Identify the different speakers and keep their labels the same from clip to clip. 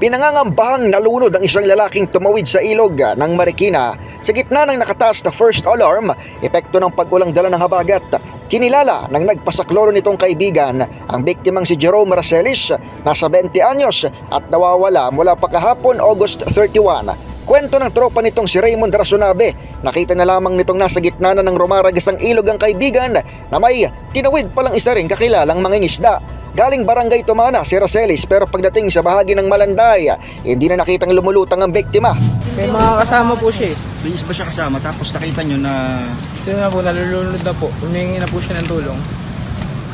Speaker 1: Pinangangambahang nalunod ang isang lalaking tumawid sa ilog ng Marikina sa gitna ng nakataas na first alarm, epekto ng pag-ulang dala ng habagat. Kinilala ng nagpasaklolo nitong kaibigan ang biktimang si Jerome Racelis, nasa 20 anyos at nawawala mula pa kahapon August 31. Kwento ng tropa nitong si Raymond Rasonabe, nakita na lamang nitong nasa gitna na ng rumaragasang ilog ang kaibigan na may tinawid palang isa rin kakilalang mangingisda. Galing barangay Tumana si Racelis pero pagdating sa bahagi ng Malanday, hindi na nakitang lumulutang ang biktima.
Speaker 2: May mga kasama po siya eh.
Speaker 3: Bilis ba siya kasama tapos nakita nyo na
Speaker 2: Ito na po, nalulunod na po. Humingi na po siya ng tulong.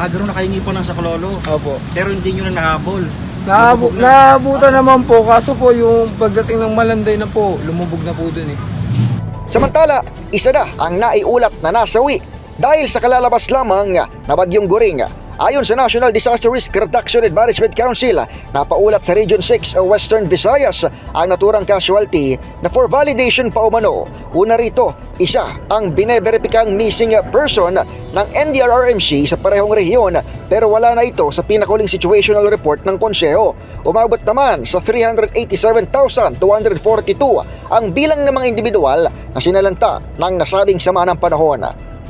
Speaker 3: ah, doon nakahingi po ng sa kololo.
Speaker 2: Opo.
Speaker 3: Pero hindi nyo na nahabol.
Speaker 2: Naabu naabutan naman po, kaso po yung pagdating ng Malanday na po, lumubog na po dun eh.
Speaker 1: Samantala, isa na ang naiulat na nasawi dahil sa kalalabas lamang na bagyong guring. Ayon sa National Disaster Risk Reduction and Management Council, napaulat sa Region 6 o Western Visayas ang naturang casualty na for validation pa umano. Una rito, isa ang bineberipikang missing person ng NDRRMC sa parehong rehiyon pero wala na ito sa pinakuling situational report ng konseho. Umabot naman sa 387,242 ang bilang ng mga individual na sinalanta ng nasabing sama ng panahon.